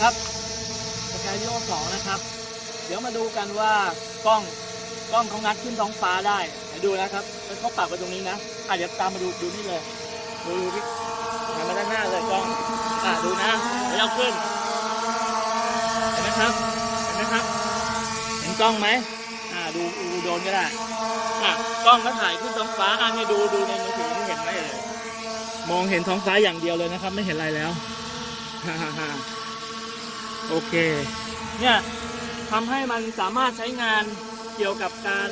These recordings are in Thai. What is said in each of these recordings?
ครับสกายดิโอสองนะครับ เดี๋ยวมาดูกันว่ากล้องกล้องเขางัดขึ้นท้องฟ้าได้เดี๋ยวดูนะครับแล้วเขาปรับไปตรงนี้นะอะเดี๋ยวตามมาดูดูนี่เลยดูดูพี่หันมาด้านหน้าเลยกล้องอะดูนะเดี๋ยวเราขึ้นเห็นไหมครับเห็นไหมครับ เห็นกล้องไหมอ่าดูดูโดนก็ได้อะกล้องก็ถ่ายขึ้นท้องฟ้าอะนี่ดูดูในมือถือนี่เห็นไหมเอ่ยมองเห็นท้องฟ้าอย่างเดียวเลยนะครับ ไม่เห็นอะไรแล้วฮ่าฮ่า โอเค เนี่ยทำให้มันสามารถใช้งานเกี่ยวกับการ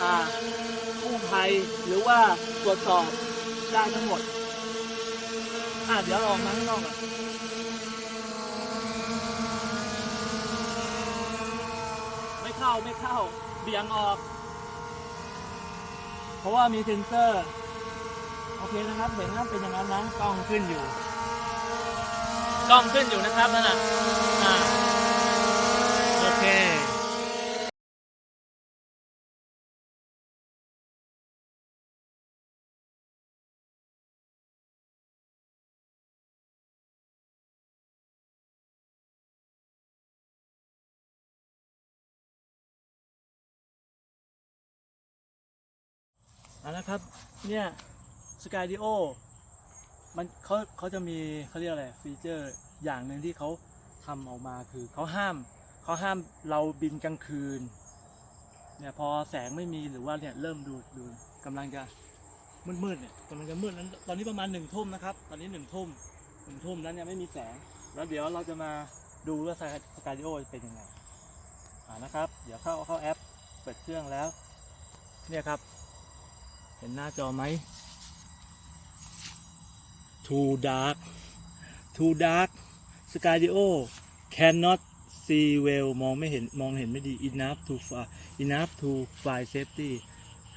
อ่ากู้ภัยหรือว่าตรวจสอบได้ทั้งหมด อะเดี๋ยวเราออกมาข้างนอกก่อนไม่เข้าไม่เข้า เบี่ยงออก เพราะว่ามีเซ็นเซอร์ โอเคนะครับ เห็นนะเป็นอย่างนั้นนะกล้องขึ้นอยู่ กล้องขึ้นอยู่นะครับนั่นน่ะโอเคเอาละครับ เนี่ย สกายดิโอ มันเขาเขาจะมีเขาเรียกอะไรฟีเจอร์อย่างหนึ่งที่เขาทำออกมาคือเขาห้ามเขาห้ามเราบินกลางคืนเนี่ยพอแสงไม่มีหรือว่าเนี่ยเริ่มดูดูกำลังจะมืดๆเนี่ยกำลังจะมืดนั้นตอนนี้ประมาณหนึ่งทุ่มนะครับ ตอนนี้หนึ่งทุ่มหนึ่งทุ่มแล้วเนี่ยไม่มีแสง แล้วเดี๋ยวเราจะมาดูว่าสกายดิโอเป็นยังไงอ่านะครับ เดี๋ยวเข้าเข้าแอปเปิดเครื่องแล้ว เนี่ยครับ เห็นหน้าจอไหม Too dark Too dark Skydio cannot see well มองไม่เห็นมองเห็นไม่ดี enough to fly enough to fly safety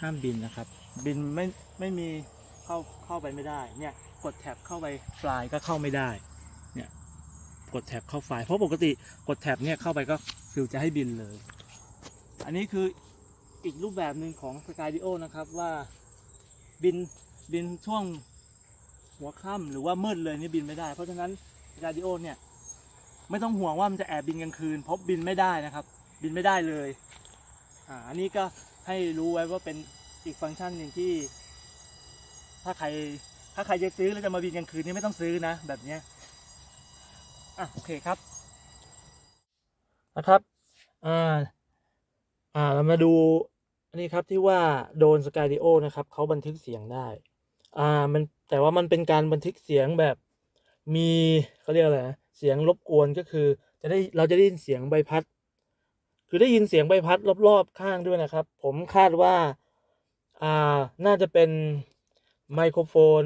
ห้ามบินนะครับ บินไม่ไม่มีเข้าเข้าไปไม่ได้เนี่ยกดแท็บเข้าไป fly ก็เข้าไม่ได้เนี่ยกดแท็บเข้า fly เพราะปกติกดแท็บเนี่ยเข้าไปก็คือจะให้บินเลย อันนี้คืออีกรูปแบบหนึ่งของ Skydio นะครับว่าบินบินช่วง หัวค่ำหรือว่ามืดเลยนี่บินไม่ได้ เพราะฉะนั้นราดิโอเนี่ยไม่ต้องห่วงว่ามันจะแอบบินกลางคืนเพราะบินไม่ได้นะครับ บินไม่ได้เลยอ่าอันนี้ก็ให้รู้ไว้ว่าเป็นอีกฟังก์ชันหนึ่งที่ ถ้าใครถ้าใครจะซื้อแล้วจะมาบินกลางคืนนี่ไม่ต้องซื้อนะ แบบเนี้ยอะโอเคครับนะครับอ่าอ่าเรามาดูอันนี้ครับที่ว่าโดนสกายดิโอนะครับเขาบันทึกเสียงได้อ่ามัน แต่ว่ามันเป็นการบันทึกเสียงแบบมีเขาเรียกอะไรนะเสียงรบกวนก็คือ จะได้เราจะได้ยินเสียงใบพัด คือได้ยินเสียงใบพัดรอบๆข้างด้วยนะครับ ผมคาดว่าอ่าน่าจะเป็นไมโครโฟน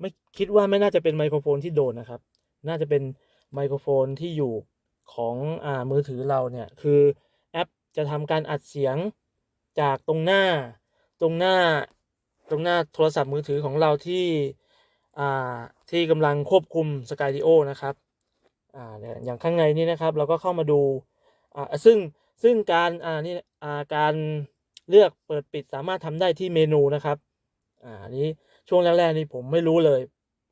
ไม่คิดว่าไม่น่าจะเป็นไมโครโฟนที่โดนนะครับ น่าจะเป็นไมโครโฟนที่อยู่ของอ่ามือถือเราเนี่ยคือแอปจะทำการอัดเสียงจากตรงหน้าตรงหน้า ตรงหน้าโทรศัพท์มือถือของเราที่ที่กำลังควบคุม Skydio นะครับอ่าเนี่ยอย่างข้างในนี่นะครับเราก็เข้ามาดูอ่าซึ่งซึ่งการอ่านี่อ่าการเลือกเปิดปิดสามารถทำได้ที่เมนูนะครับอ่าอันนี้ช่วงแรกๆนี่ผมไม่รู้เลย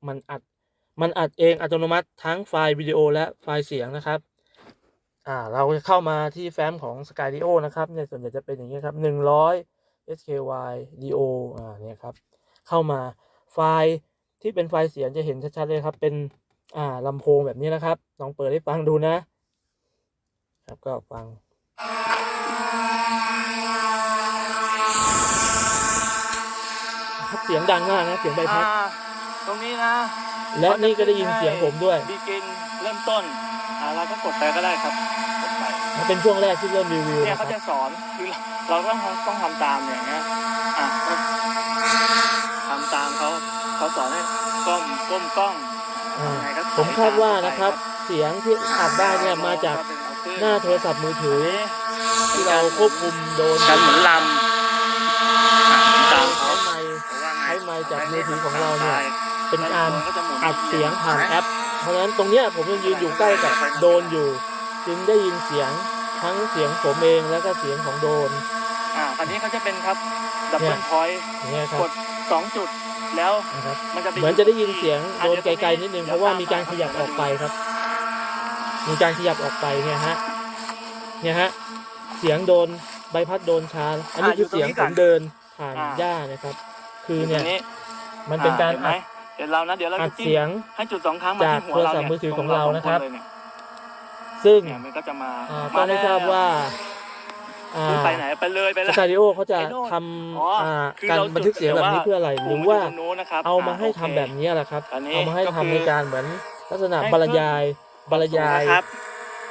มันอัดมันอัดเองอัตโนมัติทั้งไฟล์วิดีโอและไฟล์เสียงนะครับอ่าเราจะเข้ามาที่แฟ้มของ Skydio นะครับเนี่ยส่วนใหญ่จะเป็นอย่างนี้ครับ100 SKY DO อ่าเนี่ยครับ เข้ามาไฟล์ที่เป็นไฟล์เสียงจะเห็นชัดๆเลยครับ เป็นอ่าลำโพงแบบนี้นะครับ ลองเปิดให้ฟังดูนะ ครับก็ฟังครับเสียงดังมากนะ เสียงใบพัดอ่าตรงนี้นะและนี่ก็ได้ยินเสียงผมด้วย บีกินเริ่มต้นอ่าเราก็กดไปก็ได้ครับ กดไปเป็นช่วงแรกที่เริ่มรีวิวเนี่ยนะคเขารับจะสอนคือเราต้องต้องทำตามอย่างเงี้ยอะก็ทำตามเขาเขาสอนให้ก้มก้มกล้องอ่ายังไงก็ผมคาดว่านะครับ เสียงที่อัดได้เนี่ยมาจากหน้าโทรศัพท์มือถือ ที่เราควบคุมโดนการหมุนลำอะตามเขาใช้ไมค์ ใช้ไมค์จากมือถือของเราเนี่ยเป็เป็นการอัดเสียงผ่านแอป เพราะฉะนั้นตรงเนี้ยผมยังยืนอยู่ใกล้กับโดนอยู่ จึงได้ยินเสียงทั้งเสียงผมเองแล้วก็เสียงของโดน อ่าอันนี้เขาจะเป็นครับดับเบิลพอยต์อย่างเงี้ยครักบดสองจุดแล้วนะครับมันจะไปเหมือนจะได้ยินเสียงอ่โดนไกลๆนิดนึงเพราะว่ามีการขยับออกไปครับเมีการขยับออกไปเนี่ยฮะเนี่ยฮะเสียงโดนใบพัดโดนชาร์จอันนี้คือเสียงผมเดินผ่านหญ้านะครับ คือเนี่ยตรงนี้มันเป็นการอ่ห็นไหมอัดเห็นเรานะเดี๋ยวเราอัจะดจิ้มเสียงให้จุดสองครั้งมาจากที่หัวเราโทรศัพท์เนี่ยมือถือของตเรานะครับ ซึ่งเนี่ยมันก็จะมาอ่ามาก็ไม่ทราบว่าอ่าขึ้นไปไหนไปเลยไปสเลยกาดิโอเขาจะไอ้โน่น ทอ๋อำอ่าคือการเราบันทึกเสียงแบบนี้จุดเพื่ออะไรหรือว่าตรงนู้นนะครับเอามาให้โคทำแบบนี้แหละครับ อันนี้เอามาให้ก็ทำคือ ในการเหมือนลักษณะให้บรรยายบรรยายนะครับ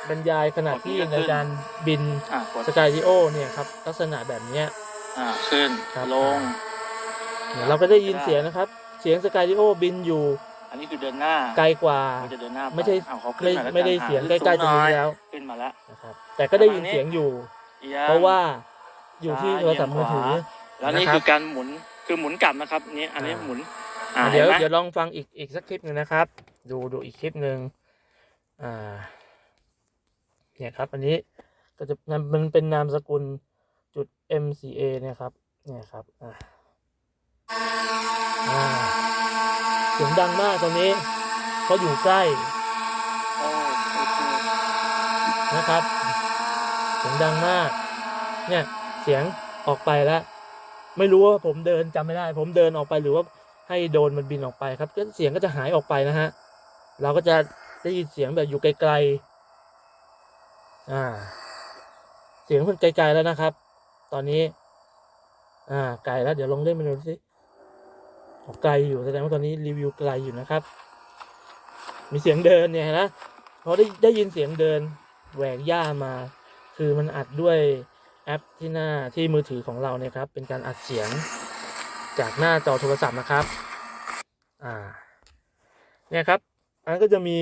บรรยายขณะที่กดขึ้นในการบินอะกดสกายดิโอเนี่ยครับลักษณะแบบเนี้ย อ่าขึ้นครับ ลงเนี่ยเราก็ได้ยินเสียงนะครับ เสียงสกายดิโอบินอยู่ อันนี้คือเดินหน้าไกลกว่า มันจะเดินหน้าปไม่ใช่เอาเขาขึ้นไม่มาแล้วไม่ได้กันเสียงอะใกล้ๆตรงนี้แล้วขึ้นมาแล้ว นะครับ แต่ก็ได้ยินเสียงอยู่อีกอย่งเพราะว่าอยู่ที่โทรศัพท์มือถือ แล้วนี่นะครับคือการหมุนคือหมุนกลับนะครับนี่อันนี้อ่า หมุนอ่าเดี๋ยวห็นไหมเดี๋ยวลองฟังอีกอีกสักคลิปหนึ่งนะครับ ดูดูอีกคลิปหนึ่งอ่า เนี่ยครับ อันนี้ก็จะมันมันเป็นนามสกุลจุด MCA เนี่ยครับ เนี่ยครับอ่าอ่า เสียงดังมากตรงนี้เขาอยู่ใกล้นะครับ เสียงดังมาก เนี่ยเสียงออกไปแล้ว ไม่รู้ว่าผมเดินจำไม่ได้ ผมเดินออกไปหรือว่าให้โดนมันบินออกไปครับก็เสียงก็จะหายออกไปนะฮะเราก็จะได้ยินเสียงแบบอยู่ไกลๆอ่า เสียงมันไกลๆแล้วนะครับ ตอนนี้ อ่าไกลแล้วเดี๋ยวลองเล่นไปดูสิ ไกลอยู่แสดงว่าตอนนี้รีวิวไกลอยู่นะครับ มีเสียงเดินเนี่ยนะพอได้ได้ยินเสียงเดินแหวกหญ้ามา คือมันอัดด้วยแอปที่หน้าที่มือถือของเราเนี่ยครับ เป็นการอัดเสียงจากหน้าจอโทรศัพท์นะครับ อ่า เนี่ยครับ อันนนก็จะมี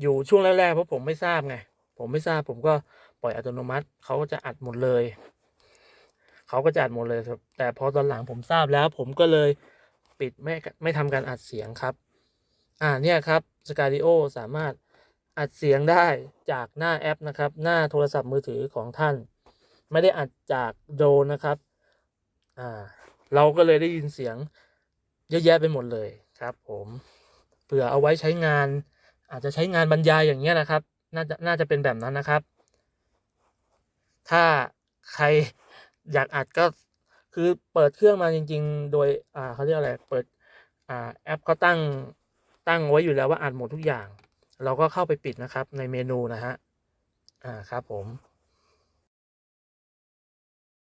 อยู่ช่วงแรกๆเพราะผมไม่ทราบไง ผมไม่ทราบผมก็ปล่อยอัตโนมัติเขาก็จะอัดหมดเลย เขาก็จะอัดหมดเลยครับแต่พอตอนหลังผมทราบแล้ว ผมก็เลย ปิดไม่ไม่ทำการอัดเสียงครับ อ่าเนี่ยครับสกา i โอสามารถอัดเสียงได้จากหน้าแอปนะครับ หน้าโทรศัพท์มือถือของท่าน ไม่ได้อัดจากโดนนะครับ อ่า เราก็เลยได้ยินเสียงเยอะแยะไปหมดเลยครับ ผมเผื่อเอาไว้ใช้งาน อาจจะใช้งานบรรยายอย่างเงี้ยนะครับ น่าจะน่าจะเป็นแบบนั้นนะครับ ถ้าใครอยากอัดก็ คือเปิดเครื่องมาจริง ๆ โดยอ่าเขาเรียกอะไรเปิดอ่าแอปเขาตั้งตั้งไว้อยู่แล้วว่าอ่านหมดทุกอย่าง เราก็เข้าไปปิดนะครับในเมนูนะฮะอ่าครับผม